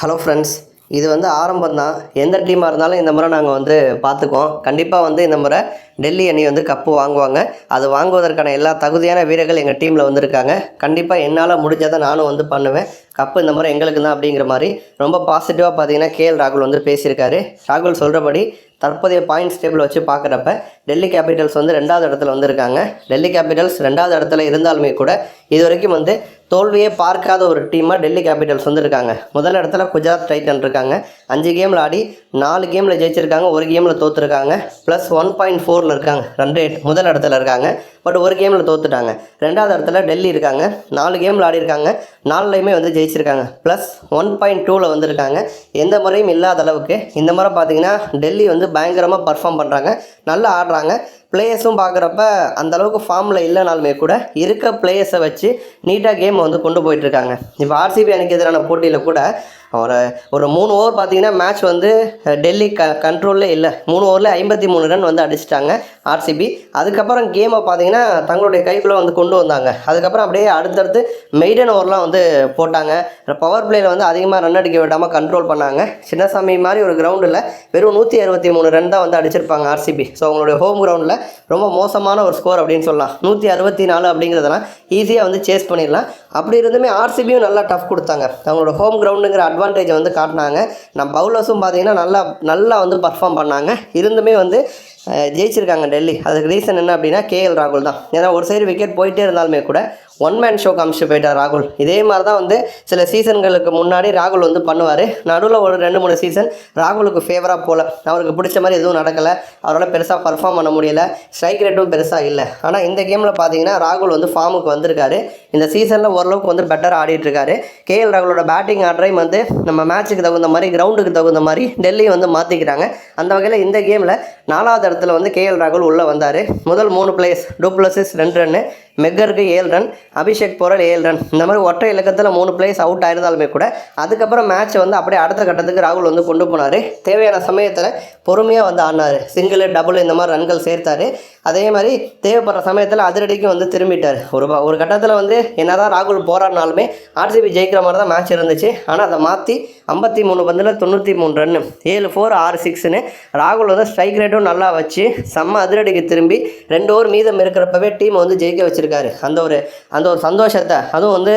Hello friends இது வந்து ஆரம்பம் தான் எந்த டீமாக இருந்தாலும் இந்த முறை நாங்கள் வந்து பார்த்துக்குவோம் கண்டிப்பாக வந்து இந்த முறை டெல்லி அணி வந்து கப்பு வாங்குவாங்க. அது வாங்குவதற்கான எல்லா தகுதியான வீரர்கள் எங்கள் டீமில் வந்திருக்காங்க. கண்டிப்பாக என்னால் முடிஞ்சதை நானும் வந்து பண்ணுவேன். கப்பு இந்த முறை எங்களுக்கு தான் அப்படிங்கிற மாதிரி ரொம்ப பாசிட்டிவாக பார்த்தீங்கன்னா கேஎல் ராகுல் வந்து பேசியிருக்காரு. ராகுல் சொல்கிறபடி தற்போதைய பாயிண்ட்ஸ் டேபிள் வச்சு பார்க்குறப்ப டெல்லி கேபிட்டல்ஸ் வந்து ரெண்டாவது இடத்துல வந்திருக்காங்க. டெல்லி கேபிட்டல்ஸ் ரெண்டாவது இடத்துல இருந்தாலுமே கூட இது வரைக்கும் வந்து தோல்வியே பார்க்காத ஒரு டீமாக டெல்லி கேபிட்டல்ஸ் வந்துருக்காங்க. முதல் இடத்துல குஜராத் டைட்டன் இருக்காங்க. அஞ்சு கேமில் ஆடி நாலு கேமில் ஜெயிச்சிருக்காங்க. ஒரு கேமில் தோற்றுருக்காங்க ப்ளஸ் ஒன் பாயிண்ட் ஃபோரில் இருக்காங்க. ரன் ரேட் முதல் இடத்துல இருக்காங்க. பட் ஒரு கேமில் தோத்துட்டாங்க. ரெண்டாவது இடத்துல டெல்லி இருக்காங்க. நாலு கேமில் ஆடி நாலுலையுமே வந்து ஜெயிச்சிருக்காங்க. ப்ளஸ் ஒன் பாயிண்ட் டூவில் வந்திருக்காங்க. எந்த முறையும் இல்லாத அளவுக்கு இந்த முறை பார்த்தீங்கன்னா டெல்லி வந்து பயங்கரமாக பர்ஃபார்ம் பண்ணுறாங்க நல்லா ஆடுறாங்க. பிளேயர்ஸும் பார்க்குறப்ப அந்த அளவுக்கு ஃபார்மில் இல்லைனாலுமே கூட இருக்க பிளேயர்ஸை வச்சு நீட்டாக கேம் வந்து கொண்டு போயிட்டுருக்காங்க இப்போ ஆர்சிபி அணிக்கு எதிரான போட்டியில் கூட ஒரு ஒரு மூணு ஓவர் பார்த்தீங்கன்னா மேட்ச் வந்து டெல்லி க கண்ட்ரோலில் இல்லை. மூணு ஓவரில் ஐம்பத்தி மூணு ரன் வந்து அடிச்சிட்டாங்க ஆர்சிபி அதுக்கப்புறம் கேமை பார்த்தீங்கன்னா தங்களுடைய கைக்குள்ளே வந்து கொண்டு வந்தாங்க. அதுக்கப்புறம் அப்படியே அடுத்தடுத்து மெய்டன் ஓவர்லாம் வந்து போட்டாங்க. பவர் பிளேயில் வந்து அதிகமாக ரன் அடிக்க விடாமல் கண்ட்ரோல் பண்ணாங்க. சின்னசாமி மாதிரி ஒரு கிரவுண்டில் வெறும் நூற்றி அறுபத்தி மூணு ரன் தான் வந்து அடிச்சிருப்பாங்க ஆர்சிபி ஸோ அவங்களுடைய ஹோம் கிரவுண்டில் ரொம்ப மோசமான ஒரு ஸ்கோர் அப்படின்னு சொல்லலாம். நூற்றி அறுபத்தி நாலு அப்படிங்கிறதெல்லாம் ஈஸியாக வந்து சேஸ் பண்ணிடலாம். அப்படி இருந்துமே ஆர்சிபியும் நல்லா டஃப் கொடுத்தாங்க. அவங்களோட ஹோம் கிரவுண்டுங்கிற அட்வான்டேஜை வந்து காட்டினாங்க. நம்ம பவுலர்ஸும் பார்த்தீங்கன்னா நல்லா நல்லா வந்து பர்ஃபார்ம் பண்ணாங்க. இருந்துமே வந்து ஜெயிச்சிருக்காங்க டெல்லி. அதுக்கு ரீசன் என்ன அப்படின்னா கேஎல் ராகுல் தான். ஏன்னா ஒரு சைடு விக்கெட் போயிட்டே இருந்தாலுமே கூட ஒன் மேன் ஷோ காமிச்சு போயிட்டார் ராகுல். இதே மாதிரி தான் வந்து சில சீசன்களுக்கு முன்னாடி ராகுல் வந்து பண்ணுவார். நடுவில் ஒரு ரெண்டு மூணு சீசன் ராகுலுக்கு ஃபேவராக போகல அவருக்கு பிடிச்ச மாதிரி எதுவும் நடக்கலை. அவரால் பெருசாக பர்ஃபார்ம் பண்ண முடியல. ஸ்ட்ரைக் ரேட்டும் பெருசாக இல்லை. ஆனால் இந்த கேமில் பார்த்தீங்கன்னா ராகுல் வந்து ஃபார்முக்கு வந்திருக்காரு. இந்த சீசனில் ஓரளவுக்கு வந்து பெட்டராக ஆடிட்டுருக்காரு கேஎல் ராகுலோட பேட்டிங் ஆர்டரையும் வந்து நம்ம மேட்ச்சுக்கு தகுந்த மாதிரி கிரவுண்டுக்கு தகுந்த மாதிரி டெல்லி வந்து மாற்றிக்கிறாங்க அந்த வகையில் இந்த கேமில் நாலாவது இடத்துல வந்து கேஎல் ராகுல் உள்ளே வந்தார். முதல் மூணு பிளேஸ் டூ பிளஸஸ் ரெண்டு ரன்னு மெக்கருக்கு ஏழு ரன் அபிஷேக் போரல் ஏழு ரன். இந்த மாதிரி ஒற்றை இலக்கத்தில் மூணு பிளேயர்ஸ் அவுட் ஆயிருந்தாலுமே கூட அதுக்கப்புறம் மேட்ச்சை வந்து அப்படியே அடுத்த கட்டத்துக்கு ராகுல் வந்து கொண்டு போனார். தேவையான சமயத்தில் பொறுமையாக வந்து ஆடினார். சிங்கிள் டபுள் இந்த மாதிரி ரன்கள் சேர்த்தாரு. அதே மாதிரி தேவைப்படுற சமயத்தில் அதிரடிக்கு வந்து திரும்பிட்டார். ஒரு ஒரு கட்டத்தில் வந்து என்னதான் ராகுல் போராடினாலுமே ஆர்சிபி ஜெயிக்கிற மாதிரி தான் மேட்ச் இருந்துச்சு. ஆனால் அதை மாற்றி ஐம்பத்தி மூணு பந்தில் தொண்ணூற்றி மூணு ரன்னு ஏழு ஃபோர் ஆறு சிக்ஸ்னு ராகுல் வந்து ஸ்ட்ரைக் ரேட்டும் நல்லா வச்சு செம்ம அதிரடிக்கு திரும்பி ரெண்டு ஓவர் மீதம் இருக்கிறப்பவே டீம் வந்து ஜெயிக்க வச்சிருக்காரு அந்த ஒரு அந்த ஒரு சந்தோஷத்தை அதுவும் வந்து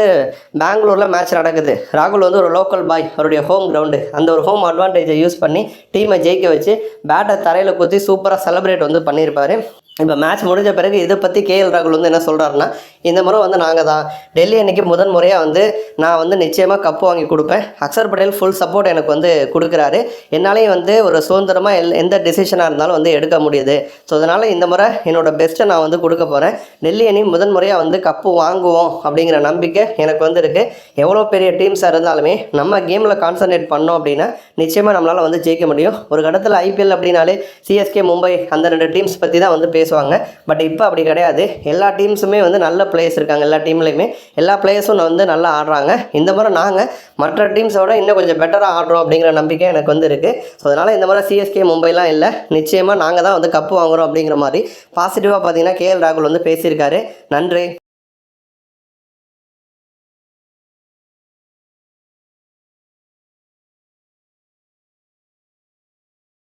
பெங்களூரில் மேட்ச் நடக்குது. ராகுல் வந்து ஒரு லோக்கல் பாய் அவருடைய ஹோம் கிரவுண்டு அந்த ஒரு ஹோம் அட்வான்டேஜை யூஸ் பண்ணி டீமை ஜெயிக்க வச்சு பேட்டை தரையில் குத்தி சூப்பராக செலிப்ரேட் வந்து பண்ணியிருப்பாரு. இப்போ மேட்ச் முடிஞ்ச பிறகு இதை பற்றி கேஎல் ராகுல் வந்து என்ன சொல்கிறாருன்னா இந்த முறை வந்து நாங்கள் தான் டெல்லி அன்னைக்கு முதன் முறையாக வந்து நான் வந்து நிச்சயமாக கப்பு வாங்கி கொடுப்பேன். அக்சர் பட்டேல் ஃபுல் சப்போர்ட் எனக்கு வந்து கொடுக்குறாரு. என்னாலையும் வந்து ஒரு சுதந்திரமாக எல் எந்த டெசிஷனாக இருந்தாலும் வந்து எடுக்க முடியுது. ஸோ அதனால் இந்த முறை என்னோட பெஸ்ட்டை நான் வந்து கொடுக்க போகிறேன் டெல்லி அணி முதன் முறையாக வந்து கப்பு வாங்குவோம் அப்படிங்கிற நம்பிக்கை எனக்கு வந்து இருக்குது எவ்வளோ பெரிய டீம்ஸாக இருந்தாலுமே நம்ம கேமில் கான்சன்ட்ரேட் பண்ணோம் அப்படின்னா நிச்சயமாக நம்மளால் வந்து ஜெயிக்க முடியும். ஒரு கட்டத்தில் ஐபிஎல் அப்படின்னாலே சிஎஸ்கே மும்பை அந்த ரெண்டு டீம்ஸ் பற்றி தான் வந்து பேசுவாங்க. பட் இப்போ அப்படி கிடையாது. எல்லா டீம்ஸுமே வந்து நல்ல பிளேயர்ஸ் இருக்காங்க. எல்லா டீம்லேயுமே எல்லா பிளேயர்ஸும் வந்து நல்லா ஆடுறாங்க. இந்த முறை நாங்கள் மற்ற டீம்ஸோட இன்னும் கொஞ்சம் பெட்டராக ஆடுறோம் அப்படிங்கிற நம்பிக்கை எனக்கு வந்து இருக்குது ஸோ அதனால் இந்த முறை சிஎஸ்கே மும்பைலாம் இல்லை. நிச்சயமாக நாங்கள் தான் வந்து கப்பு வாங்குறோம் அப்படிங்கிற மாதிரி பாசிட்டிவாக பார்த்தீங்கன்னா கேஎல் ராகுல் வந்து பேசியிருக்காரு. நன்றி.